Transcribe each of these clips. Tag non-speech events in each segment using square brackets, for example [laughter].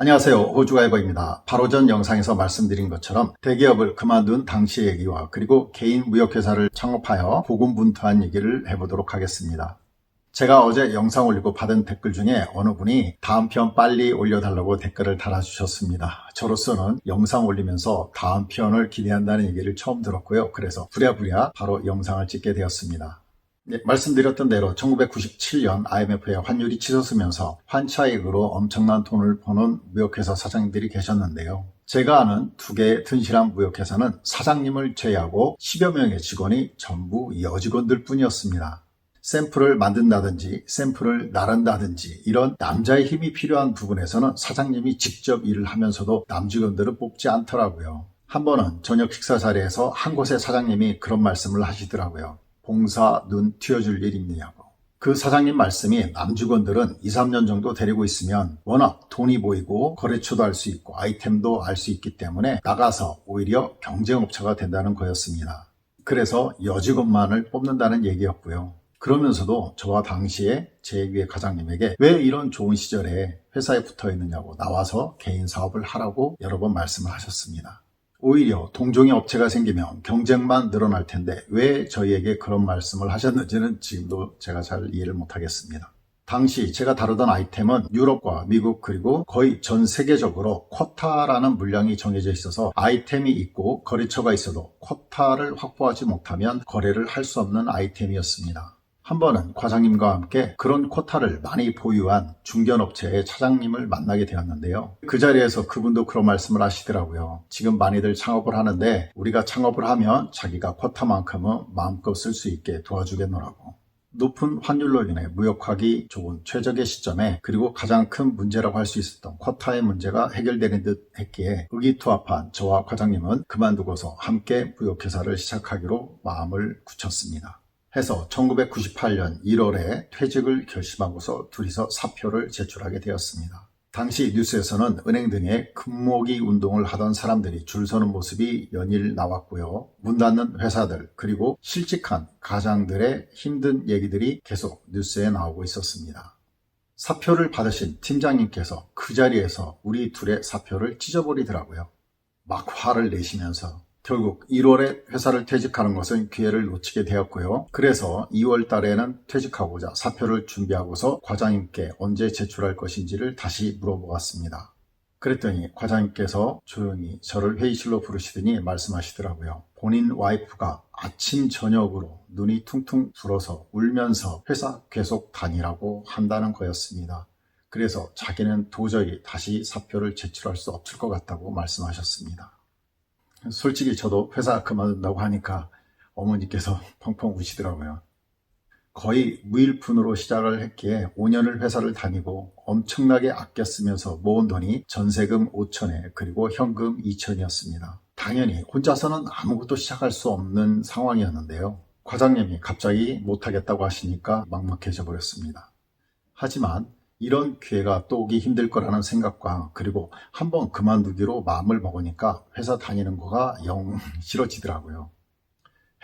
안녕하세요. 호주가이버입니다. 바로 전 영상에서 말씀드린 것처럼 대기업을 그만둔 당시 얘기와 그리고 개인 무역회사를 창업하여 고군분투한 얘기를 해보도록 하겠습니다. 제가 어제 영상 올리고 받은 댓글 중에 어느 분이 다음 편 빨리 올려달라고 댓글을 달아주셨습니다. 저로서는 영상 올리면서 다음 편을 기대한다는 얘기를 처음 들었고요. 그래서 부랴부랴 바로 영상을 찍게 되었습니다. 네, 말씀드렸던 대로 1997년 IMF의 환율이 치솟으면서 환차익으로 엄청난 돈을 버는 무역회사 사장님들이 계셨는데요. 제가 아는 두 개의 튼실한 무역회사는 사장님을 제외하고 10여 명의 직원이 전부 여직원들 뿐이었습니다. 샘플을 만든다든지 샘플을 나른다든지 이런 남자의 힘이 필요한 부분에서는 사장님이 직접 일을 하면서도 남직원들을 뽑지 않더라고요. 한 번은 저녁 식사 자리에서 한 곳의 사장님이 그런 말씀을 하시더라고요. 봉사 눈 튀어줄 일 있느냐고. 그 사장님 말씀이 남직원들은 2, 3년 정도 데리고 있으면 워낙 돈이 보이고 거래처도 할수 있고 아이템도 알 수 있기 때문에 나가서 오히려 경쟁업체가 된다는 거였습니다. 그래서 여직원만을 뽑는다는 얘기였고요. 그러면서도 저와 당시에 제 위의 과장님에게 왜 이런 좋은 시절에 회사에 붙어 있느냐고 나와서 개인 사업을 하라고 여러 번 말씀을 하셨습니다. 오히려 동종의 업체가 생기면 경쟁만 늘어날 텐데 왜 저희에게 그런 말씀을 하셨는지는 지금도 제가 잘 이해를 못하겠습니다. 당시 제가 다루던 아이템은 유럽과 미국 그리고 거의 전 세계적으로 쿼타라는 물량이 정해져 있어서 아이템이 있고 거래처가 있어도 쿼타를 확보하지 못하면 거래를 할 수 없는 아이템이었습니다. 한 번은 과장님과 함께 그런 쿼타를 많이 보유한 중견업체의 차장님을 만나게 되었는데요. 그 자리에서 그분도 그런 말씀을 하시더라고요. 지금 많이들 창업을 하는데 우리가 창업을 하면 자기가 쿼타만큼은 마음껏 쓸 수 있게 도와주겠노라고. 높은 환율로 인해 무역하기 좋은 최적의 시점에 그리고 가장 큰 문제라고 할 수 있었던 쿼타의 문제가 해결되는 듯 했기에 의기투합한 저와 과장님은 그만두고서 함께 무역회사를 시작하기로 마음을 굳혔습니다. 해서 1998년 1월에 퇴직을 결심하고서 둘이서 사표를 제출하게 되었습니다. 당시 뉴스에서는 은행 등의 금모기 운동을 하던 사람들이 줄 서는 모습이 연일 나왔고요. 문 닫는 회사들 그리고 실직한 가장들의 힘든 얘기들이 계속 뉴스에 나오고 있었습니다. 사표를 받으신 팀장님께서 그 자리에서 우리 둘의 사표를 찢어버리더라고요. 막 화를 내시면서 결국 1월에 회사를 퇴직하는 것은 기회를 놓치게 되었고요. 그래서 2월 달에는 퇴직하고자 사표를 준비하고서 과장님께 언제 제출할 것인지를 다시 물어보았습니다. 그랬더니 과장님께서 조용히 저를 회의실로 부르시더니 말씀하시더라고요. 본인 와이프가 아침 저녁으로 눈이 퉁퉁 불어서 울면서 회사 계속 다니라고 한다는 거였습니다. 그래서 자기는 도저히 다시 사표를 제출할 수 없을 것 같다고 말씀하셨습니다. 솔직히 저도 회사 그만둔다고 하니까 어머니께서 펑펑 우시더라고요. 거의 무일푼으로 시작을 했기에 5년을 회사를 다니고 엄청나게 아껴 쓰면서 모은 돈이 전세금 5천에 그리고 현금 2천이었습니다. 당연히 혼자서는 아무것도 시작할 수 없는 상황이었는데요. 과장님이 갑자기 못하겠다고 하시니까 막막해져 버렸습니다. 하지만 이런 기회가 또 오기 힘들 거라는 생각과 그리고 한번 그만두기로 마음을 먹으니까 회사 다니는 거가 영 [laughs] 싫어지더라고요.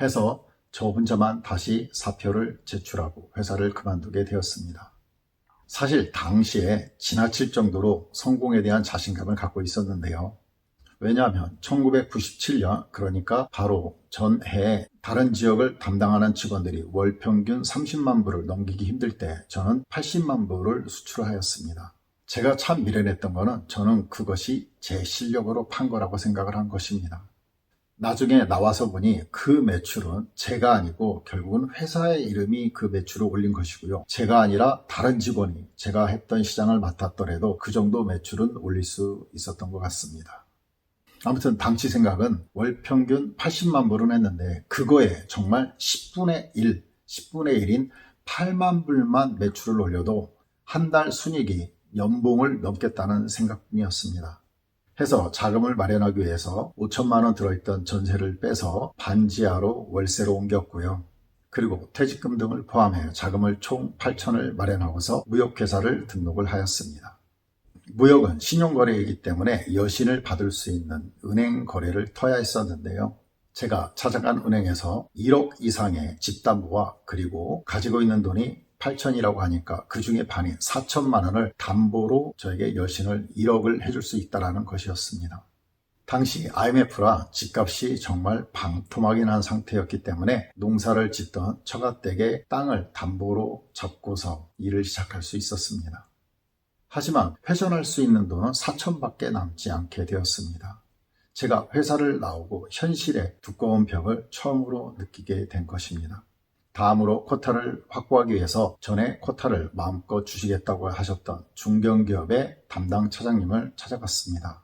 해서 저 혼자만 다시 사표를 제출하고 회사를 그만두게 되었습니다. 사실 당시에 지나칠 정도로 성공에 대한 자신감을 갖고 있었는데요. 왜냐하면 1997년 그러니까 바로 전해에 다른 지역을 담당하는 직원들이 월 평균 30만 불을 넘기기 힘들 때 저는 80만 불을 수출하였습니다. 제가 참 미련했던 거는 저는 그것이 제 실력으로 판 거라고 생각을 한 것입니다. 나중에 나와서 보니 그 매출은 제가 아니고 결국은 회사의 이름이 그 매출을 올린 것이고요. 제가 아니라 다른 직원이 제가 했던 시장을 맡았더라도 그 정도 매출은 올릴 수 있었던 것 같습니다. 아무튼 당시 생각은 월 평균 80만 불은 했는데 그거에 정말 10분의 1, 10분의 1인 8만 불만 매출을 올려도 한 달 순이익이 연봉을 넘겠다는 생각뿐이었습니다. 해서 자금을 마련하기 위해서 5천만 원 들어있던 전세를 빼서 반지하로 월세로 옮겼고요. 그리고 퇴직금 등을 포함해 자금을 총 8천을 마련하고서 무역회사를 등록을 하였습니다. 무역은 신용거래이기 때문에 여신을 받을 수 있는 은행 거래를 터야 했었는데요. 제가 찾아간 은행에서 1억 이상의 집담보와 그리고 가지고 있는 돈이 8천이라고 하니까 그 중에 반인 4천만 원을 담보로 저에게 여신을 1억을 해줄 수 있다라는 것이었습니다. 당시 IMF라 집값이 정말 방토막이 난 상태였기 때문에 농사를 짓던 처가댁의 땅을 담보로 잡고서 일을 시작할 수 있었습니다. 하지만 회전할 수 있는 돈은 4천밖에 남지 않게 되었습니다. 제가 회사를 나오고 현실의 두꺼운 벽을 처음으로 느끼게 된 것입니다. 다음으로 코타를 확보하기 위해서 전에 코타를 마음껏 주시겠다고 하셨던 중견기업의 담당 차장님을 찾아갔습니다.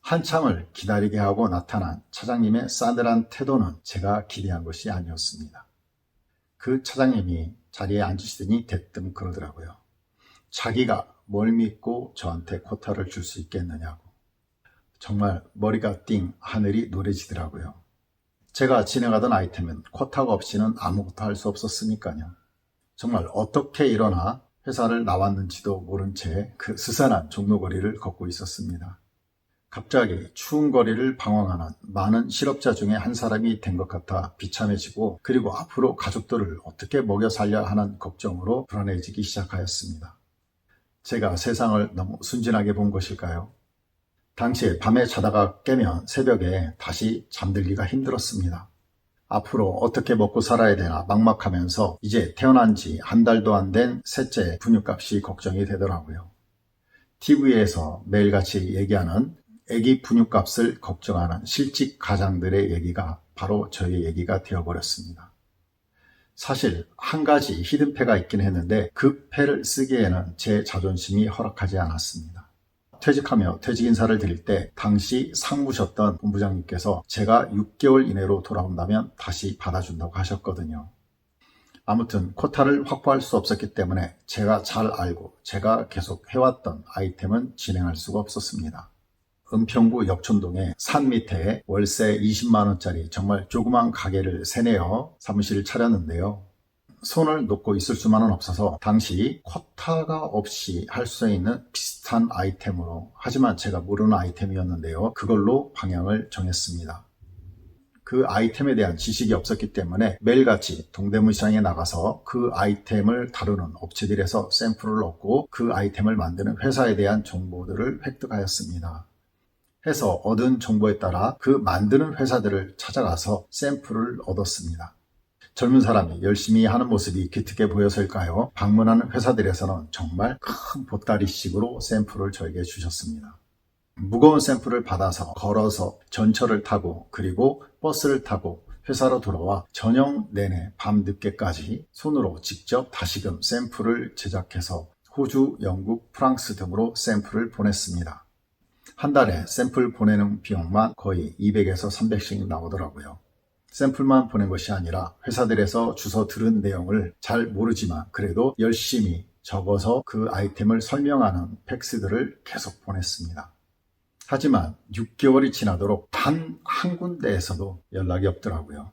한참을 기다리게 하고 나타난 차장님의 싸늘한 태도는 제가 기대한 것이 아니었습니다. 그 차장님이 자리에 앉으시더니 대뜸 그러더라고요. 자기가 뭘 믿고 저한테 코타를 줄 수 있겠느냐고. 정말 머리가 띵 하늘이 노래지더라고요. 제가 진행하던 아이템은 코타가 없이는 아무것도 할 수 없었으니까요. 정말 어떻게 일어나 회사를 나왔는지도 모른 채 그 스산한 종로거리를 걷고 있었습니다. 갑자기 추운 거리를 방황하는 많은 실업자 중에 한 사람이 된 것 같아 비참해지고 그리고 앞으로 가족들을 어떻게 먹여 살려야 하는 걱정으로 불안해지기 시작하였습니다. 제가 세상을 너무 순진하게 본 것일까요? 당시에 밤에 자다가 깨면 새벽에 다시 잠들기가 힘들었습니다. 앞으로 어떻게 먹고 살아야 되나 막막하면서 이제 태어난 지 한 달도 안 된 셋째 분유값이 걱정이 되더라고요. TV에서 매일같이 얘기하는 애기 분유값을 걱정하는 실직 가장들의 얘기가 바로 저의 얘기가 되어버렸습니다. 사실 한 가지 히든패가 있긴 했는데 그 패를 쓰기에는 제 자존심이 허락하지 않았습니다. 퇴직하며 퇴직 인사를 드릴 때 당시 상무셨던 본부장님께서 제가 6개월 이내로 돌아온다면 다시 받아준다고 하셨거든요. 아무튼 코타를 확보할 수 없었기 때문에 제가 잘 알고 제가 계속 해왔던 아이템은 진행할 수가 없었습니다. 은평구 역촌동에 산 밑에 월세 20만원짜리 정말 조그만 가게를 세내어 사무실을 차렸는데요. 손을 놓고 있을 수만은 없어서 당시 코타가 없이 할 수 있는 비슷한 아이템으로 하지만 제가 모르는 아이템이었는데요. 그걸로 방향을 정했습니다. 그 아이템에 대한 지식이 없었기 때문에 매일같이 동대문 시장에 나가서 그 아이템을 다루는 업체들에서 샘플을 얻고 그 아이템을 만드는 회사에 대한 정보들을 획득하였습니다. 해서 얻은 정보에 따라 그 만드는 회사들을 찾아가서 샘플을 얻었습니다. 젊은 사람이 열심히 하는 모습이 기특해 보여서일까요? 방문하는 회사들에서는 정말 큰 보따리식으로 샘플을 저에게 주셨습니다. 무거운 샘플을 받아서 걸어서 전철을 타고 그리고 버스를 타고 회사로 돌아와 저녁 내내 밤 늦게까지 손으로 직접 다시금 샘플을 제작해서 호주, 영국, 프랑스 등으로 샘플을 보냈습니다. 한 달에 샘플 보내는 비용만 거의 200에서 300씩 나오더라고요. 샘플만 보낸 것이 아니라 회사들에서 주소 들은 내용을 잘 모르지만 그래도 열심히 적어서 그 아이템을 설명하는 팩스들을 계속 보냈습니다. 하지만 6개월이 지나도록 단 한 군데에서도 연락이 없더라고요.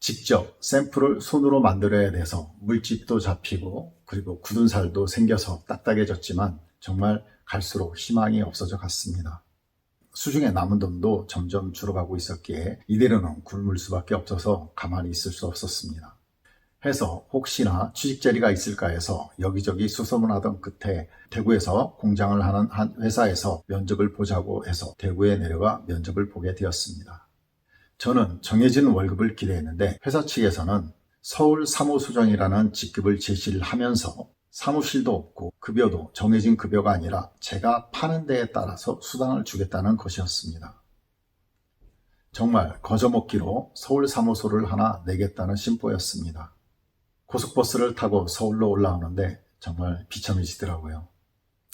직접 샘플을 손으로 만들어야 돼서 물집도 잡히고 그리고 굳은 살도 생겨서 딱딱해졌지만 정말 갈수록 희망이 없어져 갔습니다. 수중에 남은 돈도 점점 줄어가고 있었기에 이대로는 굶을 수밖에 없어서 가만히 있을 수 없었습니다. 해서 혹시나 취직 자리가 있을까 해서 여기저기 수소문하던 끝에 대구에서 공장을 하는 한 회사에서 면접을 보자고 해서 대구에 내려가 면접을 보게 되었습니다. 저는 정해진 월급을 기대했는데 회사 측에서는 서울 사무소장이라는 직급을 제시를 하면서 사무실도 없고 급여도 정해진 급여가 아니라 제가 파는 데에 따라서 수당을 주겠다는 것이었습니다. 정말 거저먹기로 서울 사무소를 하나 내겠다는 심보였습니다. 고속버스를 타고 서울로 올라오는데 정말 비참해지더라고요.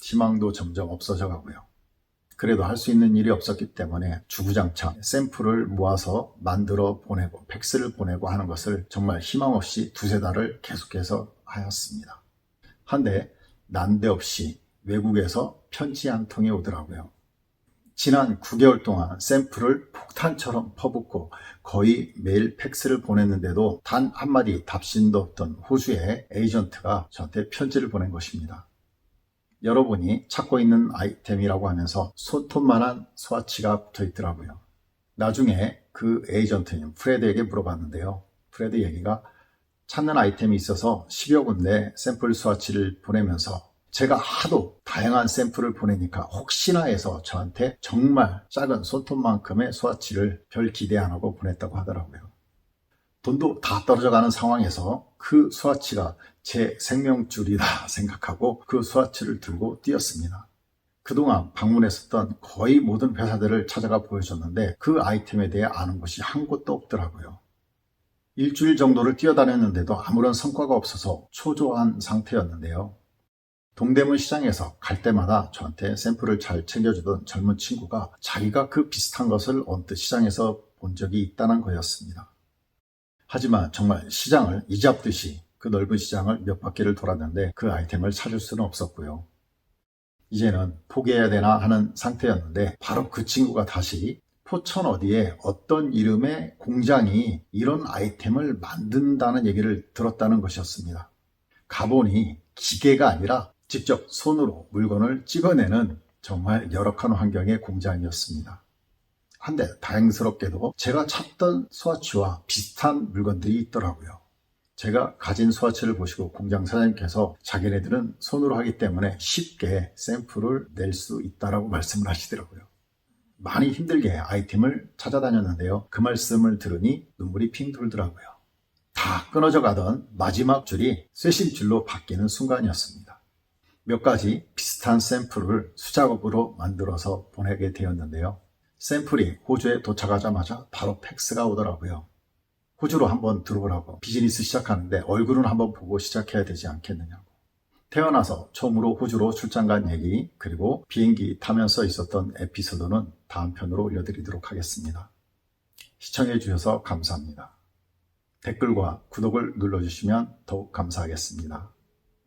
희망도 점점 없어져 가고요. 그래도 할 수 있는 일이 없었기 때문에 주구장창 샘플을 모아서 만들어 보내고 팩스를 보내고 하는 것을 정말 희망 없이 두세 달을 계속해서 하였습니다. 한데 난데없이 외국에서 편지 한 통이 오더라고요. 지난 9개월 동안 샘플을 폭탄처럼 퍼붓고 거의 매일 팩스를 보냈는데도 단 한마디 답신도 없던 호주의 에이전트가 저한테 편지를 보낸 것입니다. 여러분이 찾고 있는 아이템이라고 하면서 손톱만한 스와치가 붙어 있더라고요. 나중에 그 에이전트님 프레드에게 물어봤는데요. 프레드 얘기가 찾는 아이템이 있어서 10여 군데 샘플 스와치를 보내면서 제가 하도 다양한 샘플을 보내니까 혹시나 해서 저한테 정말 작은 손톱만큼의 스와치를 별 기대 안 하고 보냈다고 하더라고요. 돈도 다 떨어져가는 상황에서 그 스와치가 제 생명줄이다 [laughs] 생각하고 그 스와치를 들고 뛰었습니다. 그동안 방문했었던 거의 모든 회사들을 찾아가 보여줬는데 그 아이템에 대해 아는 것이 한 곳도 없더라고요. 일주일 정도를 뛰어다녔는데도 아무런 성과가 없어서 초조한 상태였는데요. 동대문 시장에서 갈 때마다 저한테 샘플을 잘 챙겨주던 젊은 친구가 자기가 그 비슷한 것을 언뜻 시장에서 본 적이 있다는 거였습니다. 하지만 정말 시장을 이잡듯이 그 넓은 시장을 몇 바퀴를 돌았는데 그 아이템을 찾을 수는 없었고요. 이제는 포기해야 되나 하는 상태였는데 바로 그 친구가 다시 포천 어디에 어떤 이름의 공장이 이런 아이템을 만든다는 얘기를 들었다는 것이었습니다. 가보니 기계가 아니라 직접 손으로 물건을 찍어내는 정말 열악한 환경의 공장이었습니다. 한데 다행스럽게도 제가 찾던 스와치와 비슷한 물건들이 있더라고요. 제가 가진 스와치를 보시고 공장 사장님께서 자기네들은 손으로 하기 때문에 쉽게 샘플을 낼 수 있다라고 말씀을 하시더라고요. 많이 힘들게 아이템을 찾아다녔는데요. 그 말씀을 들으니 눈물이 핑 돌더라고요. 다 끊어져 가던 마지막 줄이 쇄심줄로 바뀌는 순간이었습니다. 몇 가지 비슷한 샘플을 수작업으로 만들어서 보내게 되었는데요. 샘플이 호주에 도착하자마자 바로 팩스가 오더라고요. 호주로 한번 들어오라고 비즈니스 시작하는데 얼굴은 한번 보고 시작해야 되지 않겠느냐고. 태어나서 처음으로 호주로 출장 간 얘기 그리고 비행기 타면서 있었던 에피소드는 다음 편으로 올려드리도록 하겠습니다. 시청해 주셔서 감사합니다. 댓글과 구독을 눌러주시면 더욱 감사하겠습니다.